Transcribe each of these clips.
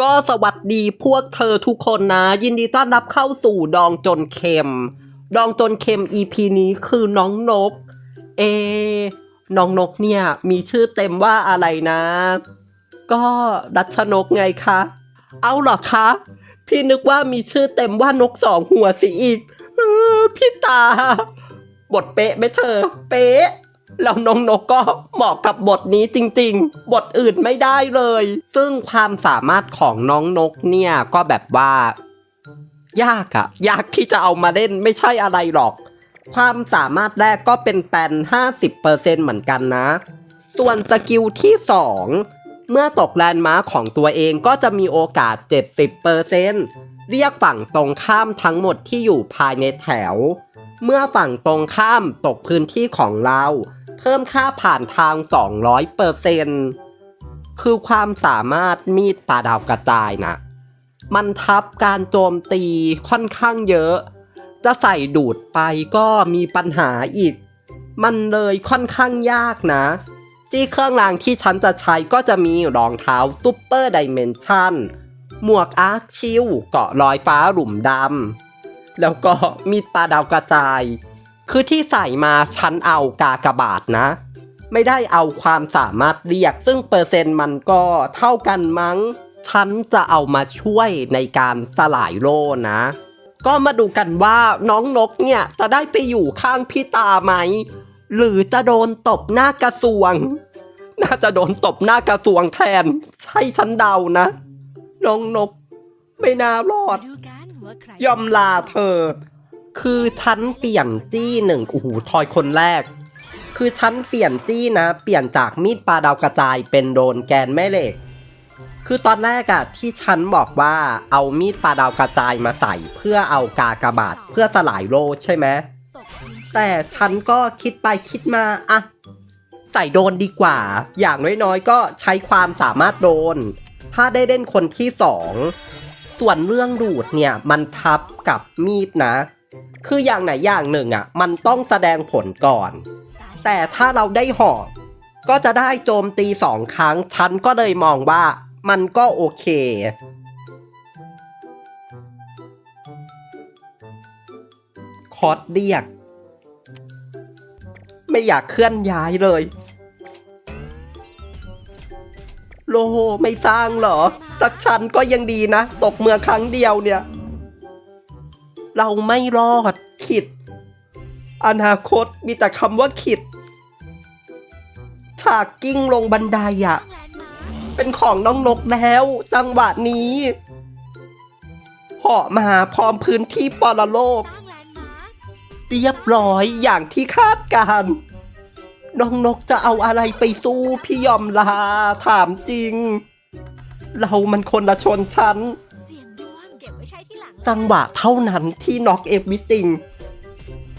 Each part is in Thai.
ก็สวัสดีพวกเธอทุกคนนะ ยินดีต้อนรับเข้าสู่ดองจนเค็ม ดองจนเค็ม EP นี้คือน้องนก เอ น้องนกเนี่ย มีชื่อเต็มว่าอะไรนะ ก็รัชนกไงคะ เอาหรอคะ พี่นึกว่ามีชื่อเต็มว่านกสองหัวสิอีกพี่ตา บทเป๊ะไหมเธอ เป๊ะ แล้วน้องนกก็เหมาะกับบทนี้จริง ๆ บทอื่นไม่ได้เลย ซึ่งความสามารถของน้องนกเนี่ยก็แบบว่า ยากอะยากที่จะเอามาเล่นไม่ใช่อะไรหรอก ความสามารถแรกก็เป็นแปน50%เหมือนกันนะ ส่วนสกิลที่ 2 เมื่อตกแลนด์มาร์คของตัวเองก็จะมีโอกาส 70%เรียกฝั่งตรงข้ามทั้งหมดที่อยู่ภายในแถวเมื่อฝั่งตรงข้ามตกพื้นที่ของเรา เพิ่มค่าผ่านทาง 200%คือความสามารถมีดปาดาวกระจายนะ มันทับการโจมตีค่อนข้างเยอะ จะใส่ดูดไปก็มีปัญหาอีก มันเลยค่อนข้างยากนะ ที่เครื่องรางที่ฉันจะใช้ก็จะมีรองเท้าซูเปอร์ไดเมนชั่นหมวกอาร์คชิลเกาะลอยฟ้าหลุมดำแล้วก็มีดปลาดาวกระจาย คือที่ใส่มาฉันเอากากบาทนะ ไม่ได้เอาความสามารถเรียก ซึ่งเปอร์เซ็นต์มันก็เท่ากันมั้ง ฉันจะเอามาช่วยในการสลายโล่นะ ก็มาดูกันว่าน้องนกเนี่ยจะได้ไปอยู่ข้างพี่ตาไหม หรือจะโดนตบหน้ากระทรวง น่าจะโดนตบหน้ากระทรวงแทน ใช่ฉันเดานะ น้องนก ไม่น่ารอดดูกันว่าใครยอมลาเธอ คือฉันเปลี่ยนจี้หนึ่งโอ้โหทอยคนแรก คือฉันเปลี่ยนจี้นะ เปลี่ยนจากมีดปลาดาวกระจายเป็นโดนแกนแม่เหล็ก คือตอนแรกอะที่ฉันบอกว่าเอามีดปลาดาวกระจายมาใส่ เพื่อเอากากระบาทเพื่อสลายโลใช่ไหมแต่ฉันก็คิดไปคิดมาอะใส่โดนดีกว่า อย่างน้อยๆ ก็ใช้ความสามารถโดน ถ้าได้เล่นคนที่สองส่วนเรื่องดูดเนี่ยมันทับกับมีดนะ คืออย่างไหนอย่างหนึ่งอะ่ะ มันต้องแสดงผลก่อน แต่ถ้าเราได้หอกก็จะได้โจมตีสองครั้ง ฉันก็เลยมองว่ามันก็โอเคคอร์สเรียก ไม่อยากเคลื่อนย้ายเลย โลไม่สร้างเหรอ สักชั้นก็ยังดีนะ ตกเมืองครั้งเดียวเนี่ย เราไม่รอดขิด อนาคตมีแต่คำว่าขิด ฉากกิ้งลงบันไดอะแลนด์มาร์คเป็นของน้องนกแล้ว จังหวะนี้เหาะมาพร้อมพื้นที่ปรโลก เรียบร้อยอย่างที่คาดการน้องนกจะเอาอะไรไปสู้พี่ยอมลาถามจริง เรามันคนละชนชั้น จังหวะเท่านั้นที่น็อกเอฟวิติง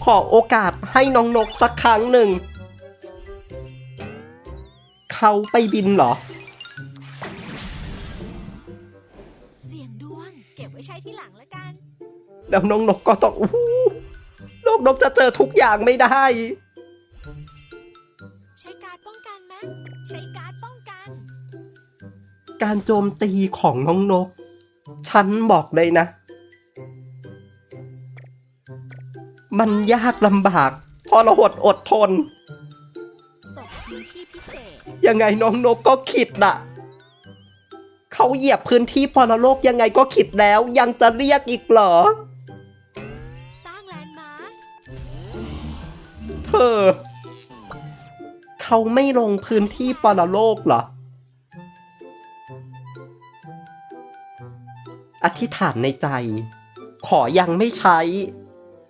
ขอโอกาสให้น้องนกสักครั้งหนึ่ง เขาไปบินเหรอ เสียงดวงเก็บไว้ใช้ที่หลังแล้วกันแล้วน้องนกก็ต้องอู้หูน้องนกจะเจอทุกอย่างไม่ได้ ใช้การ์ดป้องกันไหมใช้การ์ดป้องกัน การโจมตีของน้องนก ฉันบอกเลยนะ มันยากลำบากทรหดอดทน ยังไงน้องนกก็ขิดน่ะเขาเหยียบพื้นที่ปรโลกยังไงก็ขิดแล้ว ยังจะเรียกอีกเหรอ เธอ เขาไม่ลงพื้นที่ปรโลกเหรอ อธิษฐานในใจ ขอยังไม่ใช้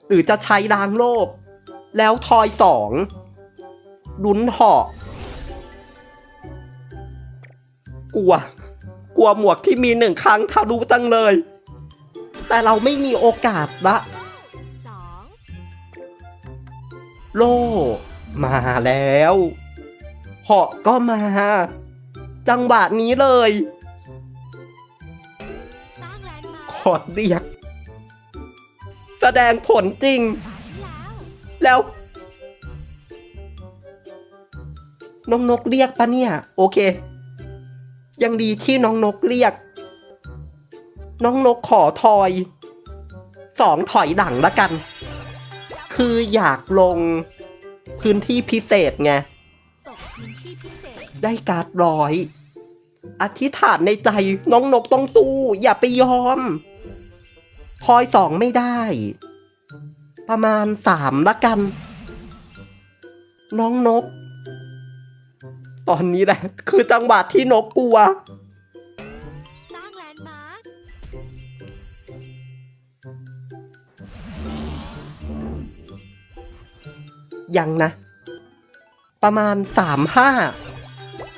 หรือจะใช้ล้างโลก แล้วทอยสองลุ้นหาะกลัว กลัวหมวกที่มีหนึ่งครั้งทะลุจังเลย แต่เราไม่มีโอกาสละ โล มาแล้วเหาะก็มา จังหวะนี้เลยสร้างแลนด์มาร์คขอดเรียก ดงผลจริง แล้ว น้องนกเรียกปะเนี่ย โอเค ยังดีที่น้องนกเรียก น้องนกขอทอยสองถอยหลังละกัน คืออยากลงพื้นที่พิเศษไง ได้การ์ดร้อย อธิษฐานในใจน้องนกต้องสู้อย่าไปยอม ทอยสองไม่ได้ ประมาณสามละกัน น้องนก ตอนนี้แหละ คือจังหวะที่นกกลัว สร้างแลนด์มาร์คยังนะ ประมาณสามห้า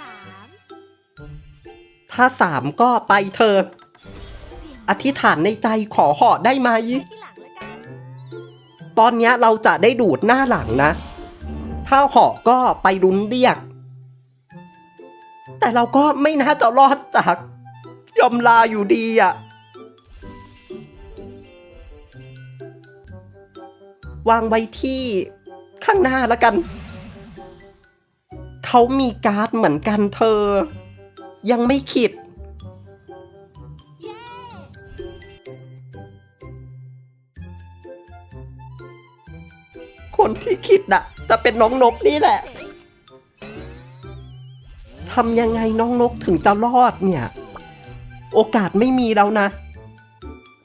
สามถ้าสามก็ไปเธอเสี่ยง อธิษฐานในใจขอหาะได้ไหม ตอนนี้เราจะได้ดูดหน้าหลังนะ ถ้าหาะก็ไปลุ้นเรียก แต่เราก็ไม่น่าจะรอดจากยอมลาอยู่ดีอะ่ะ วางไว้ที่ข้างหน้าแล้วกัน เขามีการ์ดเหมือนกันเธอ ยังไม่ขิด คนที่คิดน่ะจะเป็นน้องนกนี่แหละเสร็จทำยังไงน้องนกถึงจะรอดเนี่ย โอกาสไม่มีแล้วนะ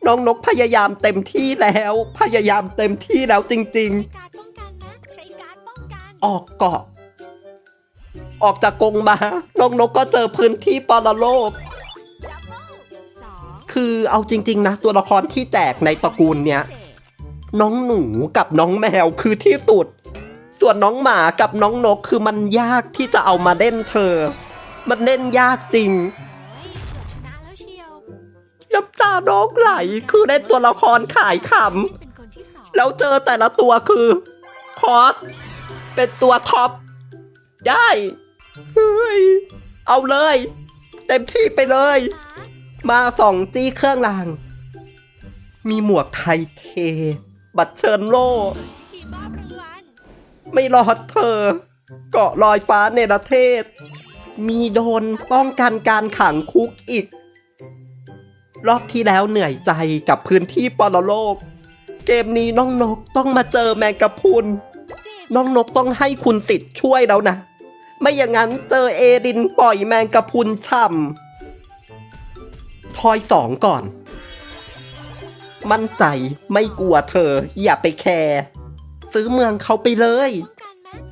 น้องนกพยายามเต็มที่แล้ว พยายามเต็มที่แล้วจริงใช้การป้องกันนะใช้การป้องกันๆออกเกาะ ออกจากกรงมา น้องนกก็เจอพื้นที่ปรโลกดับเบิลสองคือเอาจริง ๆ นะ ตัวละครที่แจกในตระกูลเนี้ยพิเศษ น้องหนูกับน้องแมวคือที่สุด ส่วนน้องหมากับน้องนกคือมันยากที่จะเอามาเล่นเธอ มันเล่นยากจริงเฮ้ยเกือบชนะแล้วเชียวน้ำตาน้องไหลคือได้ตัวละครขายขำแล้วเจอแต่ละตัวคือ คอส เป็นตัวท็อป ได้เฮ้ยเอาเลย เต็มที่ไปเลย มาร์คมาสองจี้เครื่องราง มีหมวกไทยเท บัตรเชิญโลทีมบรางวัลไม่รอดเธอ เกาะลอยฟ้าในประเทศ มีโดนป้องกันการขังคุกอีก รอบที่แล้วเหนื่อยใจกับพื้นที่ปรโลก เกมนี้น้องนกต้องมาเจอแมงกะพรุน น้องนกต้องให้คุณสิทธิ์ช่วยแล้วนะ ไม่อย่างนั้นเจอเอดินปล่อยแมงกะพรุนช่ำทอยสองก่อน มั่นใจ ไม่กลัวเธอ อย่าไปแคร์ซื้อเมืองเขาไปเลย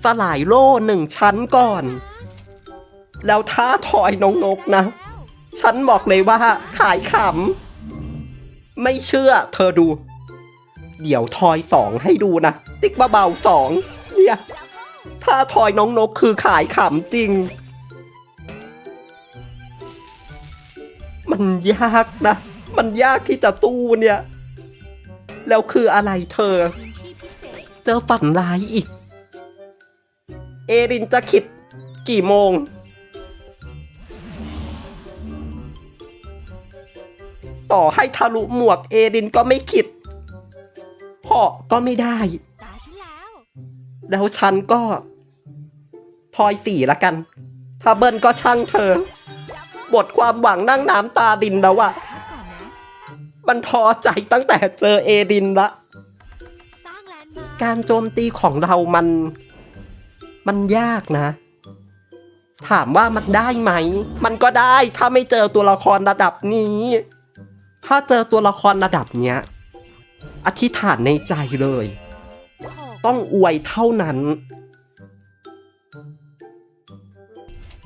สลายโล่หนึ่งชั้นก่อน แล้วถ้าทอยน้องนกนะ ฉันบอกเลยว่า ขายขำ ไม่เชื่อเธอดู เดี๋ยวทอยสองให้ดูนะ ติ๊กเบาๆสองเนี่ยถ้าทอยน้องนกคือขายขำจริง มันยากนะ มันยากที่จะตู้เนี่ย แล้วคืออะไรเธอ เจอฝันร้ายอีก เอรินจะคิดกี่โมง ต่อให้ทะลุหมวกเอรินก็ไม่คิดเหาะก็ไม่ได้ แล้วฉันก็ ทอยสี่ละกัน ถ้าเบิ้ลก็ช่างเธอ บทความหวังนั่งน้ำตาดินแล้วอะพักก่อนนะ มันท้อใจตั้งแต่เจอเอรินละสร้างแลนด์มาร์คการโจมตีของเรามัน มันยากนะ ถามว่ามันได้ไหม มันก็ได้ถ้าไม่เจอตัวละครระดับนี้ ถ้าเจอตัวละครระดับเนี้ย อธิษฐานในใจเลยหกต้องอวยเท่านั้น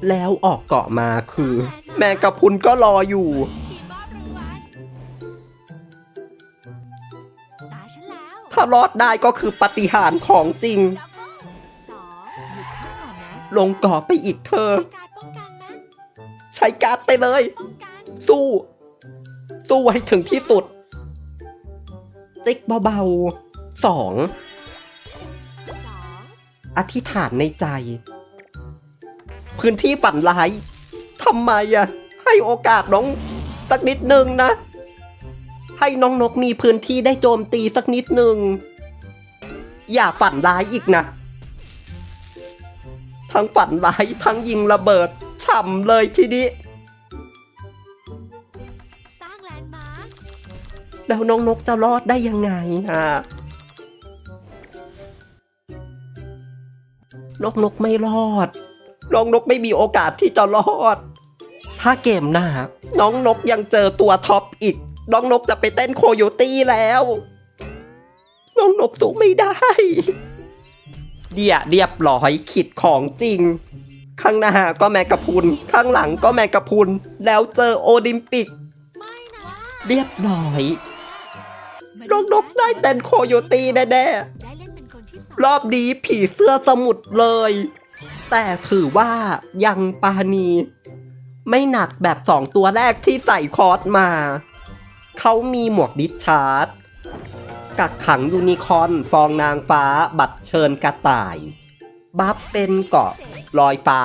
แล้วออกเกาะมาคือ แมงกะพรุนก็รออยู่ ถ้ารอดได้ก็คือปฏิหารของจริง ลงก่อนนะลงเกาะไปอีกเธอ ใช้การ์ดไปเลย สู้ สู้ให้ถึงที่สุด ติ๊กเบาๆสองสองอธิษฐานในใจ พื้นที่ฝันร้ายทำไมอะให้โอกาสน้องสักนิดนึงนะ ให้น้องนกมีพื้นที่ได้โจมตีสักนิดนึง อย่าฝันร้ายอีกนะ ทั้งฝันร้ายทั้งยิงระเบิด ฉ่ำเลยทีนี้สร้างแลนด์มาร์คแล้วน้องนกจะรอดได้ยังไงอะนกนกไม่รอด น้องนกไม่มีโอกาสที่จะรอด ถ้าเกมหน้า น้องนกยังเจอตัวท็อปอีก น้องนกจะไปเต้นโคโยตี้แล้ว น้องนกสู้ไม่ได้เดียเรียบร้อยขิดของจริง ข้างหน้าก็แมกกาพรุน ข้างหลังก็แมกกาพรุน แล้วเจอโอลิมปิก เรียบร้อยน้องนกได้เต้นโคโยตี้แน่ได้เล่นเป็นคนที่สองๆรอบนี้ผีเสื้อสมุทรเลย แต่ถือว่ายังปานี ไม่หนักแบบสองตัวแรกที่ใส่คอร์สมา เขามีหมวกดิชาร์ดกักขังยูนิคอนฟองนางฟ้า บัตรเชิญกระต่าย บัฟเป็นเกาะลอยฟ้า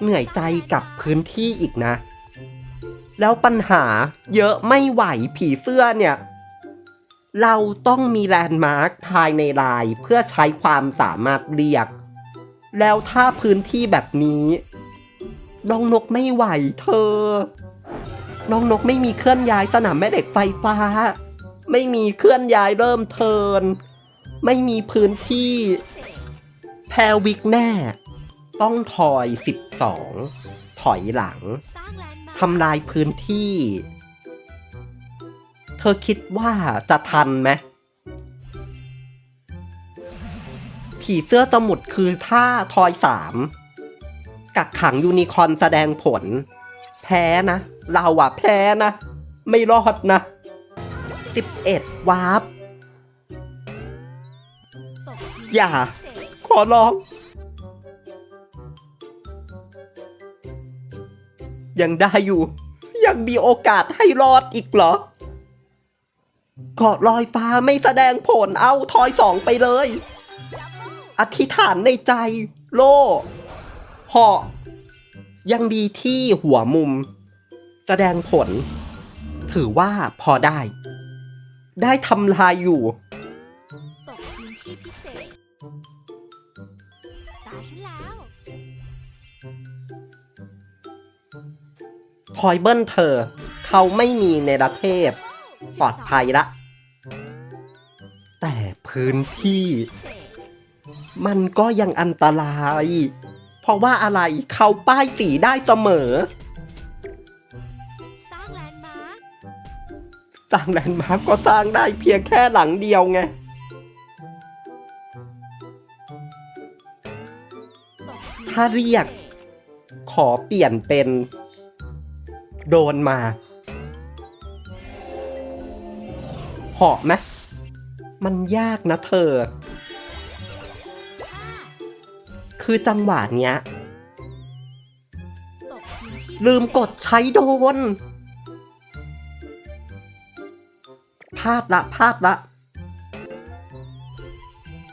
เหนื่อยใจกับพื้นที่อีกนะ แล้วปัญหาเยอะไม่ไหวผีเสื้อเนี่ย เราต้องมีแลนด์มาร์คภายในลายเพื่อใช้ความสามารถเรียก แล้วถ้าพื้นที่แบบนี้น้องนกไม่ไหวเธอ น้องนกไม่มีเคลื่อนย้ายสนามแม่เหล็กไฟฟ้า ไม่มีเคลื่อนย้ายเริ่มเทิน ไม่มีพื้นที่ แพรวิกแน่ ต้องถอย 12 ถอยหลังทำลายพื้นที่ เธอคิดว่าจะทันไหมผีเสื้อสมุทรคือท่าทอยสามกักขังยูนิคอนแสดงผล แพ้นะ เราอะแพ้นะ ไม่รอดนะ 11 วาร์ปอย่า ขอร้อง ยังได้อยู่ ยังมีโอกาสให้รอดอีกเหรอเกาะลอยฟ้าไม่แสดงผลเอาทอยสองไปเลย อธิษฐานในใจ โล่เหาะ ยังดีที่หัวมุม แสดงผล ถือว่าพอได้ ได้ทำลายอยู่ตกพื้นที่พิเศษตาฉันแล้วทอยเบิ้ลเธอ เขาไม่มีในประเทศปลอดภัยละ แต่พื้นที่พิเศษมันก็ยังอันตราย เพราะว่าอะไรเขาป้ายสีได้เสมอ สร้างแลนด์มาร์คสร้างแลนด์มาร์กก็สร้างได้เพียงแค่หลังเดียวไงตกถ้าเรียก ขอเปลี่ยนเป็น โดนมาเหาะไหมมันยากนะเธอ คือจังหวะเนี้ยตกพื้นที่ลืมกดใช้โดนพลาดละพลาดละ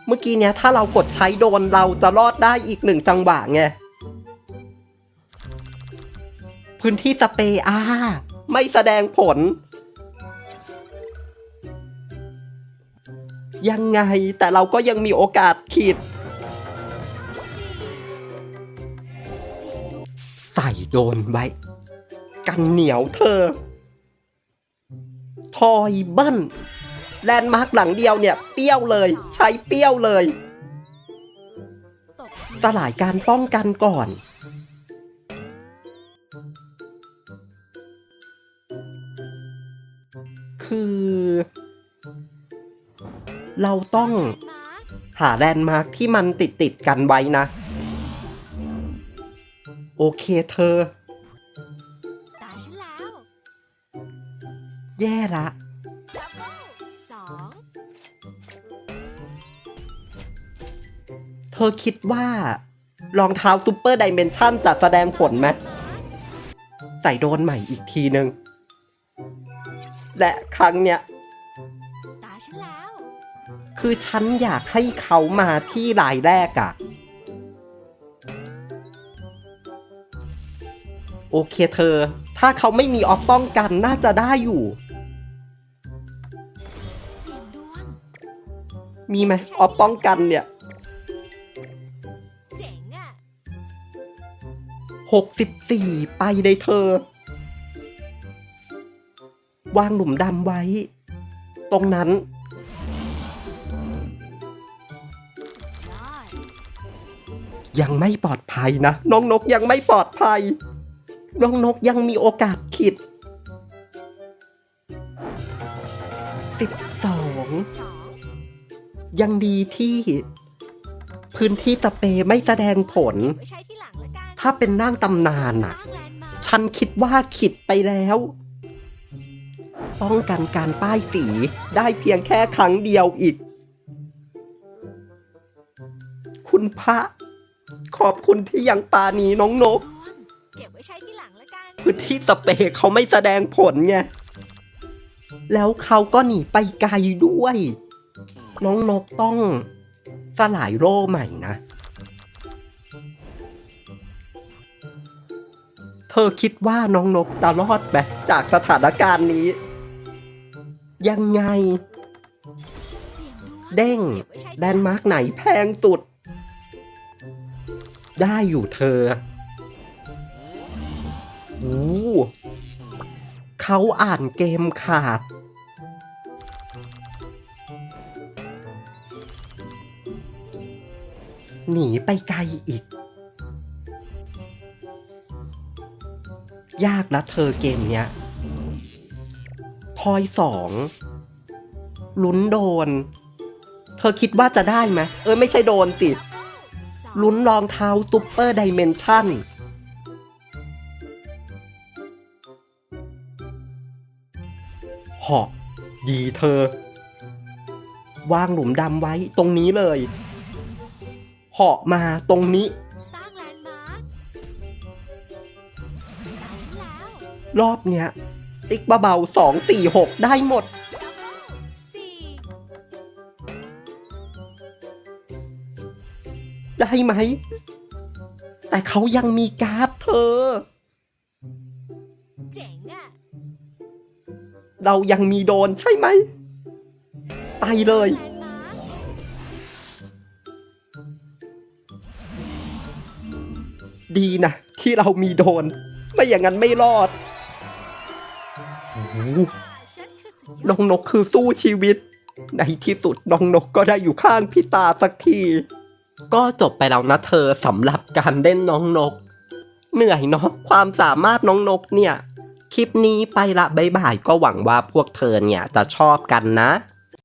เมื่อกี้เนี้ยถ้าเรากดใช้โดนเราจะรอดได้อีกหนึ่งจังหวะไงพื้นที่สเปรย์อาไม่แสดงผล ยังไงแต่เราก็ยังมีโอกาสขีด โดนไว้ กันเหนียวเธอ ทอยบิ้ลแลนด์มาร์กหลังเดียวเนี่ย เปรี้ยวเลย ใช้เปรี้ยวเลย สลายการป้องกันก่อน คือ เราต้องหาแลนด์มาร์กที่มันติดติดกันไว้นะ โอเคเธอ ตาฉันแล้วแย่ละ ดับเบิลสองเธอคิดว่ารองเท้าซูเปอร์ดิเมนชันจะแสดงผลไหมใส่โดนใหม่อีกทีนึงและครั้งเนี้ย ตาฉันแล้ว คือฉันอยากให้เขามาที่รายแรกอะ โอเคเธอ ถ้าเขาไม่มีออฟป้องกันน่าจะได้อยู่เสียงดวงมีไหมออฟป้องกันเนี่ยเจ๋งอะ64ไปเลยเธอ วางหลุมดำไว้ ตรงนั้นยอดยังไม่ปลอดภัยนะ น้องนกยังไม่ปลอดภัย น้องนกยังมีโอกาสขิดสิบสองยังดีที่ พื้นที่ตะเปไม่แสดงผล ถ้าเป็นนั่งตำนานสน่ะฉันคิดว่าขิดไปแล้วป้องกันการป้ายสีได้เพียงแค่ครั้งเดียวอีก คุณพระ ขอบคุณที่ยังปรานีน้องนก เก็บไว้ใช้ที่ หลังละกันพื้นที่สเปรเขาไม่แสดงผลไง แล้วเขาก็หนีไปไกลด้วย น้องนกต้องสลายโร่ใหม่นะ เธอคิดว่าน้องนกจะรอดไหมจากสถานการณ์นี้ ยังไง เด้งแดนมาร์กไหนแพงตุด ได้อยู่เธอ อ้เขาอ่านเกมขาด หนีไปไกลอีก ยากนะเธอเกมเนี้ยพอยสองลุ้นโดน เธอคิดว่าจะได้ไหมเออไม่ใช่โดนสิ ลุ้นรองเท้าซูเปอร์ไดเมนชั่น หอกดีเธอ วางหลุมดำไว้ตรงนี้เลยเหาะมาตรงนี้สร้างแลนด์มาร์คตามฉันแล้วรอบเนี้ย ติ๊กเบาๆสองสี่หกได้หมดสี่ได้ไหม แต่เขายังมีการ์ดเธอ เรายังมีโดนใช่ไหมไปเลย ดีนะที่เรามีโดน ไม่อย่างนั้นไม่รอดน้องนกคือสู้ชีวิต ในที่สุดน้องนกก็ได้อยู่ข้างพี่ตาสักที ก็จบไปแล้วนะเธอสำหรับการเล่นน้องนก เหนื่อยเนาะความสามารถน้องนกเนี่ย คลิปนี้ไปละบายบายก็หวังว่าพวกเธอเนี่ยจะชอบกันนะ